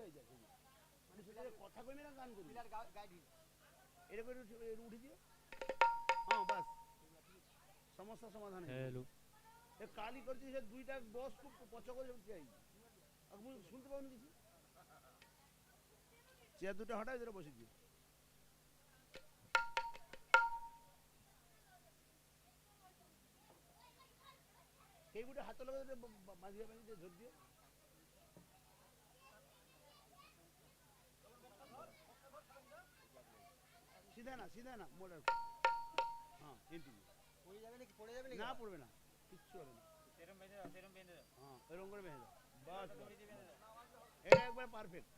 এ কথা কইবি না গান করবি পিলার গাইড এটা করে উঠে এটা উঠে দিও হ্যাঁ বাস সমস্যা সমাধান হয়ে হ্যালো এ কালি করছিস সে দুইটা বস খুব পছ করে চাই আমি শুনতে পাবনি কিছু চেয়ার দুটো হঠাৎ ধরে হাত লগে দিয়ে। দিও সিধা না সিধা না মোড়ার হ্যাঁ এন্টি পড়ে যাবে নাকি? পড়ে যাবে না পড়বে না কিচ্ছু হবে না। সেরম বেঁধে দাও সেরম বেঁধে দাও। হ্যাঁ এরকম করে বেঁধে দাও। বাস এটা একবার পারফেক্ট